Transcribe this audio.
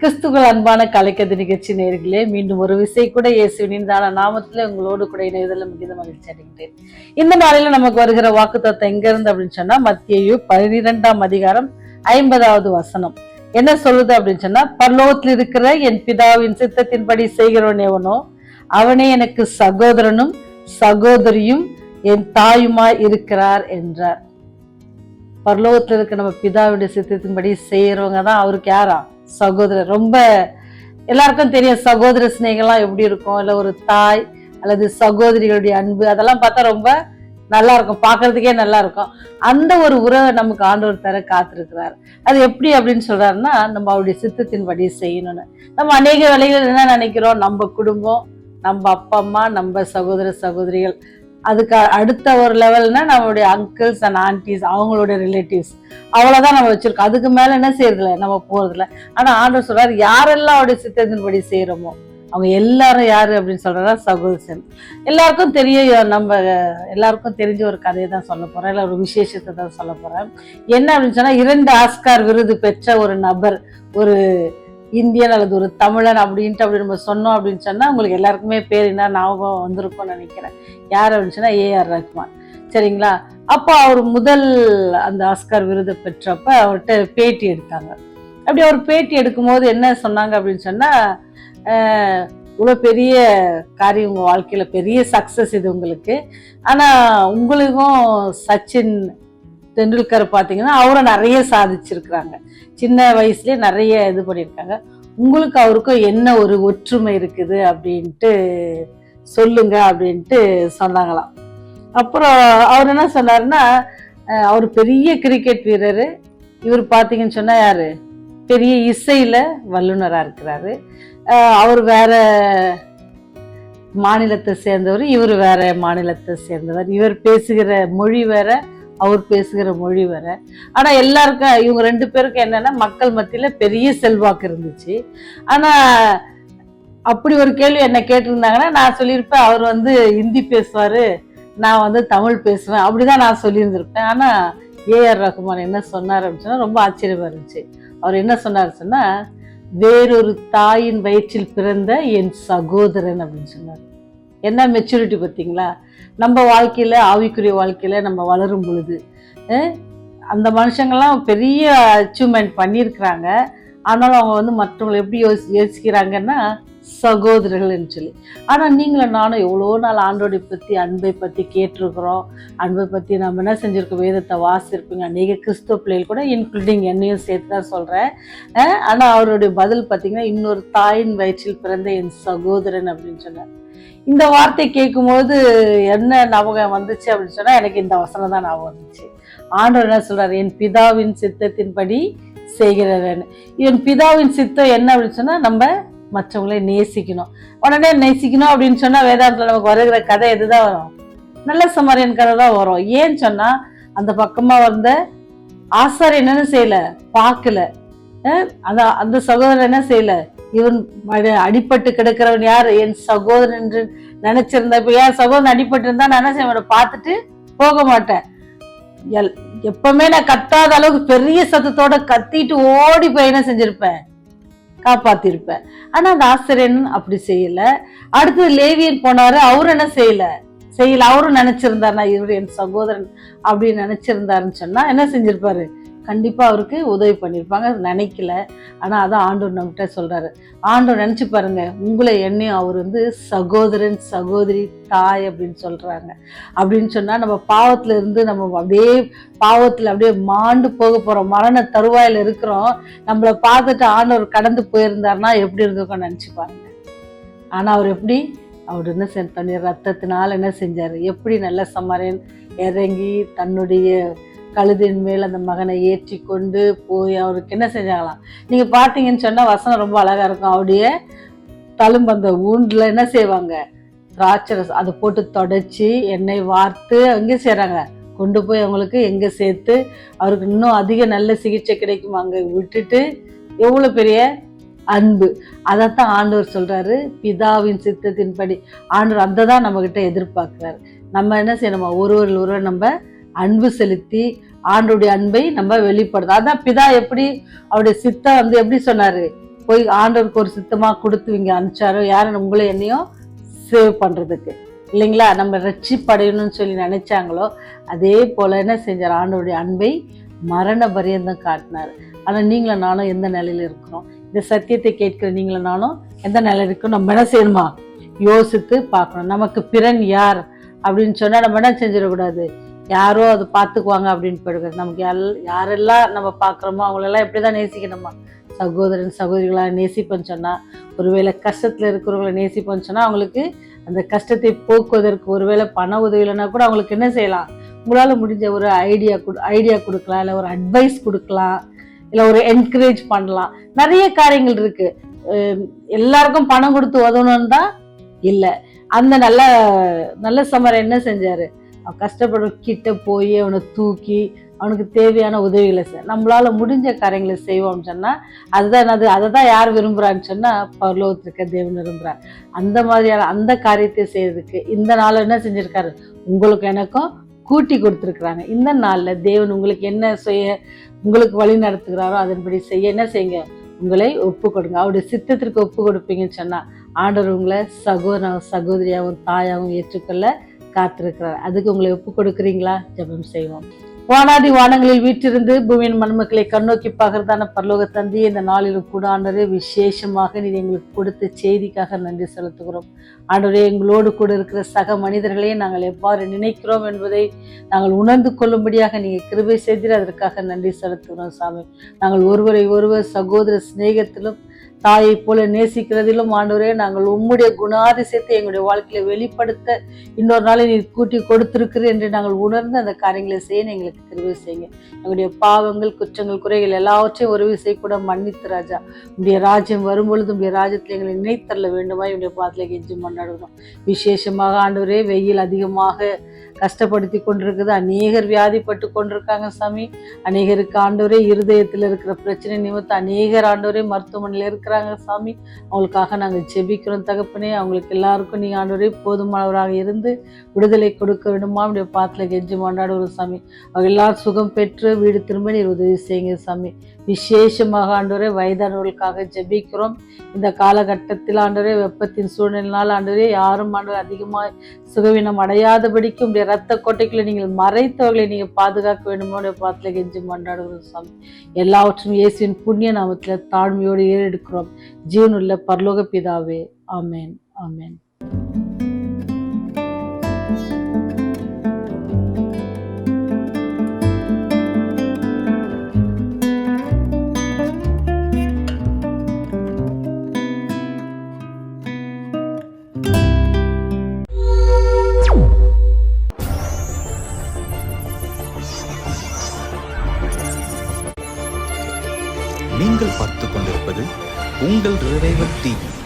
கிறிஸ்துகள் அன்பான கலைக்கது நிகழ்ச்சி நேர்களே மீண்டும் ஒரு விசை கூட இயேசுவின் தான நாமத்துல உங்களோடு கூட இணையதில் மிகுந்த மகிழ்ச்சி அடைகிறேன். இந்த நாளில நமக்கு வருகிற வாக்கு தத்துவம் எங்க இருந்து அப்படின்னு சொன்னா மத்தியு பன்னிரெண்டாம் அதிகாரம் ஐம்பதாவது வசனம். என்ன சொல்லுது அப்படின்னு சொன்னா பல்லோகத்தில் இருக்கிற என் பிதாவின் சித்தத்தின்படி செய்கிறவன் எவனோ அவனே எனக்கு சகோதரனும் சகோதரியும் என் தாயுமாய் இருக்கிறார் என்றார். பரலோகத்தில் இருக்க நம்ம பிதாவுடைய சித்தத்தின்படி செய்யறவங்க தான் அவருக்கு யாரா? சகோதரர். ரொம்ப எல்லாருக்கும் தெரியும் சகோதர சிநேகம்லாம் எப்படி இருக்கும்? இல்லை ஒரு தாய் அல்லது சகோதரிகளுடைய அன்பு அதெல்லாம் பார்த்தா ரொம்ப நல்லா இருக்கும். பார்க்கறதுக்கே நல்லா இருக்கும். அந்த ஒரு உறவை நமக்கு ஆண்டவர் தர காத்திருக்கிறார். அது எப்படி அப்படின்னு சொல்றாருன்னா நம்ம அவருடைய சித்தத்தின்படி செய்யணும்னு. நம்ம அநேக வேலைகள் என்ன நினைக்கிறோம்? நம்ம குடும்பம் நம்ம அப்பா அம்மா நம்ம சகோதர சகோதரிகள். அதுக்கு அடுத்த ஒரு லெவல்னா நம்மளுடைய அங்கிள்ஸ் அண்ட் ஆன்டிஸ் அவங்களுடைய ரிலேட்டிவ்ஸ் அவ்வளோதான் நம்ம வச்சுருக்கோம். அதுக்கு மேலே என்ன செய்யறதில்ல? நம்ம போகிறதில்ல ஆனால் ஆண்டவர் சொல்கிறார் யாரெல்லாம் அவருடைய சித்தத்தின்படி செய்கிறோமோ அவங்க எல்லாரும் யாரு அப்படின்னு சொல்கிறதா சகோதரன். எல்லாருக்கும் தெரியும் நம்ம எல்லாருக்கும் தெரிஞ்ச ஒரு கதையை தான் சொல்ல போறேன். இல்லை ஒரு விசேஷத்தை தான் சொல்ல போறேன். என்ன அப்படின்னு சொன்னா இரண்டு ஆஸ்கார் விருது பெற்ற ஒரு நபர் ஒரு இந்தியன் அல்லது ஒரு தமிழன் அப்படின்ட்டு அப்படி நம்ம சொன்னோம் அப்படின்னு சொன்னால் உங்களுக்கு எல்லாருக்குமே பேர் என்ன ஞாபகம் வந்திருக்கும்னு நினைக்கிறேன். யார் அப்படின்னு சொன்னால் ஏஆர் ரஹ்மான். சரிங்களா? அப்போ அவர் முதல் அந்த ஆஸ்கார் விருது பெற்றப்ப அவர்கிட்ட பேட்டி எடுத்தாங்க. அப்படி அவர் பேட்டி எடுக்கும்போது என்ன சொன்னாங்க அப்படின்னு சொன்னால் இவ்வளோ பெரிய காரியம் உங்கள் வாழ்க்கையில் பெரிய சக்ஸஸ் இது உங்களுக்கு. ஆனால் உங்களுக்கும் சச்சின் தெண்டுல்கர் பார்த்தீங்கன்னா அவரும் நிறைய சாதிச்சிருக்கிறாங்க. சின்ன வயசுலேயே நிறைய இது பண்ணியிருக்காங்க. உங்களுக்கு அவருக்கும் என்ன ஒரு ஒற்றுமை இருக்குது அப்படின்ட்டு சொல்லுங்க அப்படின்ட்டு சொன்னாங்களாம். அப்புறம் அவர் என்ன சொன்னாருன்னா அவர் பெரிய கிரிக்கெட் வீரர். இவர் பார்த்தீங்கன்னு சொன்னால் யார்? பெரிய இசையில் வல்லுநராக இருக்கிறாரு. அவர் வேற மாநிலத்தை சேர்ந்தவர் இவர் வேற மாநிலத்தை சேர்ந்தவர். இவர் பேசுகிற மொழி வேற அவர் பேசுகிற மொழி வர ஆனா எல்லாருக்கும் இவங்க ரெண்டு பேருக்கும் என்னன்னா மக்கள் மத்தியில பெரிய செல்வாக்கு இருந்துச்சு. ஆனா அப்படி ஒரு கேள்வி என்ன கேட்டிருந்தாங்கன்னா நான் சொல்லியிருப்பேன் அவர் வந்து ஹிந்தி பேசுவாரு நான் வந்து தமிழ் பேசுவேன் அப்படிதான் நான் சொல்லியிருந்திருப்பேன். ஆனா ஏஆர் ரகுமான் என்ன சொன்னார் அப்படின்னு சொன்னால் ரொம்ப ஆச்சரியமா இருந்துச்சு. அவர் என்ன சொன்னார் சொன்னா வேறொரு தாயின் வயிற்றில் பிறந்த என் சகோதரன் அப்படின்னு சொன்னார். என்ன மெச்சூரிட்டி பார்த்தீங்களா? நம்ம வாழ்க்கையில் ஆவிக்குரிய வாழ்க்கையில் நம்ம வளரும் பொழுது அந்த மனுஷங்கள்லாம் பெரிய அச்சீவ்மெண்ட் பண்ணியிருக்கிறாங்க. ஆனாலும் அவங்க வந்து மற்றவங்களை எப்படி யோசி யோசிக்கிறாங்கன்னா சகோதரர்கள்னு சொல்லி. ஆனால் நீங்களும் நானும் எவ்வளோ நாள் ஆண்டோடைய பற்றி அன்பை பற்றி கேட்டிருக்கிறோம். அன்பை பற்றி நம்ம என்ன செஞ்சுருக்கோம்? வேதத்தை வாசிருப்பீங்க அநேக கிறிஸ்துவ பிள்ளைகள் கூட இன்க்ளூடிங் என்னையும் சேர்த்து தான் சொல்கிறேன் ஆனால் அவருடைய பதில் பார்த்தீங்கன்னா இன்னொரு தாயின் வயிற்றில் பிறந்த என் சகோதரன் அப்படின்னு சொன்னார். இந்த வார்த்தை கேட்கும்போது என்ன ஞாபகம் வந்துச்சு அப்படின்னு சொன்னால் எனக்கு இந்த வசனம் தான் ஞாபகம் வந்துச்சு. ஆண்டவர் என்ன சொல்கிறார் என் பிதாவின் சித்தத்தின்படி செய்கிறவன். இவன் பிதாவின் சித்தம் என்ன அப்படின்னு சொன்னால் நம்ம மற்றவங்களை நேசிக்கணும். உடனே நேசிக்கணும் அப்படின்னு சொன்னால் வேதாந்தத்தில் நமக்கு வருகிற கதை எதுதான் வரும்? நல்ல சமாரியன் கதை தான் வரும். ஏன்னு சொன்னால் அந்த பக்கமாக வந்த ஆசார் என்னன்னு செய்யலை? பார்க்கல. அந்த அந்த சகோதரன் என்ன செய்யல? இவன் அடிப்பட்டு கிடக்கிறவன் யார்? என் சகோதரன் என்று நினைச்சிருந்தா இப்போ என் சகோதரன் அடிபட்டு இருந்தா நான் என்ன செய்வேன்? பார்த்துட்டு போக மாட்டேன். எல் எப்பவுமே நான் கத்தாத அளவுக்கு பெரிய சத்தத்தோட கத்திட்டு ஓடி பயணம் செஞ்சிருப்பேன்? காப்பாத்திருப்பேன். ஆனா அந்த ஆசிரியன் அப்படி செய்யல. அடுத்தது லேவியன் போனாரு அவரும் என்ன செய்யல? செய்யல. அவரும் நான் இவர் என் சகோதரன் அப்படின்னு நினைச்சிருந்தாருன்னு சொன்னா என்ன செஞ்சிருப்பாரு? கண்டிப்பாக அவருக்கு உதவி பண்ணியிருப்பாங்க. அது நினைக்கல. ஆனால் அதான் ஆண்டவர் நம்மகிட்ட சொல்கிறாரு ஆண்டவர் நினச்சி பாருங்க உங்களை என்னையும் அவர் வந்து சகோதரன் சகோதரி தாய் அப்படின்னு சொல்கிறாங்க அப்படின்னு சொன்னால் நம்ம பாவத்தில் இருந்து நம்ம அப்படியே பாவத்தில் அப்படியே மாண்டு போக போகிறோம் மரண தருவாயில் இருக்கிறோம். நம்மளை பார்த்துட்டு ஆண்டவர் கடந்து போயிருந்தாருன்னா எப்படி இருந்திருக்கோம் நினச்சி பாருங்க. ஆனால் அவர் எப்படி? அவர் என்ன செஞ்ச தன்னுடைய ரத்தத்தினால் என்ன செஞ்சார்? எப்படி நல்ல சமரன் இறங்கி தன்னுடைய கழுதின் மேல் அந்த மகனை ஏற்றி கொண்டு போய் அவருக்கு என்ன செஞ்சாங்களாம்? நீங்கள் பார்த்தீங்கன்னு சொன்னால் வசனம் ரொம்ப அழகாக இருக்கும். அவருடைய தழும்பு அந்த ஊண்டில் என்ன செய்வாங்க? திராட்சை ரசம் அதை போட்டு தொடச்சி எண்ணெய் வார்த்து அங்கே செய்கிறாங்க கொண்டு போய் அவங்களுக்கு எங்கே சேர்த்து அவருக்கு இன்னும் அதிக நல்ல சிகிச்சை கிடைக்கும்? அங்கே விட்டுட்டு எவ்வளோ பெரிய அன்பு. அதைத்தான் ஆண்டவர் சொல்கிறாரு பிதாவின் சித்தத்தின்படி ஆண்டவர் அந்த தான் நம்மக்கிட்ட எதிர்பார்க்குறாரு. நம்ம என்ன செய்யணுமா? ஒருவர் ஒருவர் நம்ம அன்பு செலுத்தி ஆண்டுடைய அன்பை நம்ம வெளிப்படுத்தோம் அதான் பிதா எப்படி அவருடைய சித்தம் வந்து எப்படி சொன்னாரு? போய் ஆண்டவருக்கு ஒரு சித்தமா கொடுத்துவிங்க அனுப்பிச்சாரோ யாரும் உங்களை என்னையும் சேவ் பண்றதுக்கு. இல்லைங்களா? நம்ம ரட்சிப்படையணும்னு சொல்லி நினைச்சாங்களோ அதே போல என்ன செஞ்சார்? ஆண்டவருடைய அன்பை மரண பரியந்தம் காட்டினார். ஆனால் நீங்களும் நானும் எந்த நிலையில இருக்கிறோம்? இந்த சத்தியத்தை கேட்கிற நீங்களும் நானும் எந்த நிலையில இருக்கோம்? நம்ம என்ன செய்யணுமா? யோசித்து பார்க்கணும். நமக்கு பிறன் யார்? அப்படின்னு சொன்னால் நம்ம என்ன செஞ்சிடக்கூடாது? யாரோ அதை பார்த்துக்குவாங்க அப்படின்னு போயிடுறது நமக்கு எல் யாரெல்லாம் நம்ம பார்க்குறோமோ அவங்களெல்லாம் எப்படி தான் நேசிக்கணுமா? சகோதரன் சகோதரிகளாக நேசிப்போன்னு சொன்னால் ஒருவேளை கஷ்டத்தில் இருக்கிறவங்கள நேசிப்போன்னு சொன்னால் அவங்களுக்கு அந்த கஷ்டத்தை போக்குவதற்கு ஒருவேளை பண உதவியிலன்னா கூட அவங்களுக்கு என்ன செய்யலாம்? உங்களால் முடிஞ்ச ஒரு ஐடியா கொடு ஐடியா கொடுக்கலாம் இல்லை ஒரு அட்வைஸ் கொடுக்கலாம் இல்லை ஒரு என்கரேஜ் பண்ணலாம். நிறைய காரியங்கள் இருக்குது எல்லாருக்கும் பணம் கொடுத்து உதவணும்னு தான் இல்லை. அந்த நல்ல நல்ல சமரம் என்ன செஞ்சார்? அவன் கஷ்டப்படுற கிட்ட போய் அவனை தூக்கி அவனுக்கு தேவையான உதவிகளை செய்ய நம்மளால் முடிஞ்ச காரியங்களை செய்வோம்னு சொன்னால் அதுதான் என்னது அதை தான் யார் விரும்புகிறான்னு சொன்னால் பரலோகத்திற்க தேவன் விரும்புகிறார் அந்த மாதிரியான அந்த காரியத்தை செய்யறதுக்கு இந்த நாள் என்ன செஞ்சுருக்காரு? உங்களுக்கு எனக்கும் கூட்டி கொடுத்துருக்குறாங்க. இந்த நாளில் தேவன் உங்களுக்கு என்ன செய்ய உங்களுக்கு வழி நடத்துகிறாரோ அதன்படி செய்ய என்ன செய்யுங்க? உங்களை ஒப்பு கொடுங்க. அவருடைய சித்தத்திற்கு ஒப்பு கொடுப்பீங்கன்னு சொன்னால் ஆண்டவர் உங்களை சகோதர சகோதரியாகவும் தாயாகவும் ஏற்றுக்கொள்ள காத்திருக்கிறார். அதுக்கு உங்களை ஒப்பு கொடுக்குறீங்களா? ஜெபம் செய்வோம். வானாதி வானங்களில் வீற்றிருந்து பூமியின் மண்மக்களை கண்ணோக்கி பகிர்ந்தான பரலோக தந்தி இந்த நாளிலும் கூட ஆண்டரே விசேஷமாக நீ எங்களுக்கு கொடுத்த செய்திக்காக நன்றி செலுத்துகிறோம். ஆண்டரே எங்களோடு கூட இருக்கிற சக மனிதர்களே நாங்கள் எவ்வாறு நினைக்கிறோம் என்பதை நாங்கள் உணர்ந்து கொள்ளும்படியாக நீங்கள் கிருபை செய்தீர் அதற்காக நன்றி செலுத்துகிறோம் சாமி. நாங்கள் ஒருவரை ஒருவர் சகோதர சிநேகத்திலும் தாயை போல நேசிக்கிறதிலும் ஆண்டவரே நாங்கள் உம்முடைய குணாதிசயத்தை எங்களுடைய வாழ்க்கையில வெளிப்படுத்த இன்னொரு நாளை நீ கூட்டி கொடுத்திருக்கிறீர் என்று நாங்கள் உணர்ந்து அந்த காரியங்களை செய்ய எங்களுக்கு தெரிவு செய்யுங்க. எங்களுடைய பாவங்கள் குற்றங்கள் குறைகள் எல்லாவற்றையும் உதவி விசை கூட மன்னித்து ராஜா. உடைய ராஜ்யம் வரும்பொழுது உடைய ராஜ்யத்தில் எங்களை நினைத்தரல வேண்டுமா என்னுடைய பாதத்தில் கெஞ்சி மன்னாடுகிறோம் விசேஷமாக ஆண்டவரே வெயில் அதிகமாக கஷ்டப்படுத்தி கொண்டிருக்குது. அநேகர் வியாதிப்பட்டு கொண்டிருக்காங்க சாமி. அநேகருக்கு ஆண்டோரே இருதயத்தில் இருக்கிற பிரச்சனை நிமித்த அநேகர் ஆண்டோரே மருத்துவமனையில் இருக்கிறாங்க சாமி. அவங்களுக்காக நாங்கள் ஜெபிக்கிறோம் தகப்பனே. அவங்களுக்கு எல்லாருக்கும் நீங்கள் ஆண்டோரே போதுமானவராக இருந்து விடுதலை கொடுக்க வேண்டுமா? அப்படியே பாத்தில் கெஞ்சி மாண்டாடுவோம் சாமி. அவங்க எல்லாரும் சுகம் பெற்று வீடு திரும்ப நீர் உதவி செய்யுங்க சாமி. விசேஷமாக ஆண்டோரே வயதானவர்களுக்காக ஜெபிக்கிறோம். இந்த காலகட்டத்தில் ஆண்டோரே வெப்பத்தின் சூழ்நிலையினால் ஆண்டோரே யாரும் ஆண்டவர் அதிகமாக சுகவீனம் அடையாதபடிக்கு உடைய ரத்த கோட்டைக்குள்ள நீங்கள் மறைத்தவர்களை நீங்கள் பாதுகாக்க வேண்டுமோ பார்த்துல கெஞ்சி கொண்டாடுகிறோம் சாமி. எல்லாவற்றும் இயேசுவின் புண்ணிய நாமத்தில் தாழ்மையோடு ஏறெடுக்கிறோம். ஜீவனுள்ள பரலோக பிதாவே. ஆமேன். ஆமேன். நீங்கள்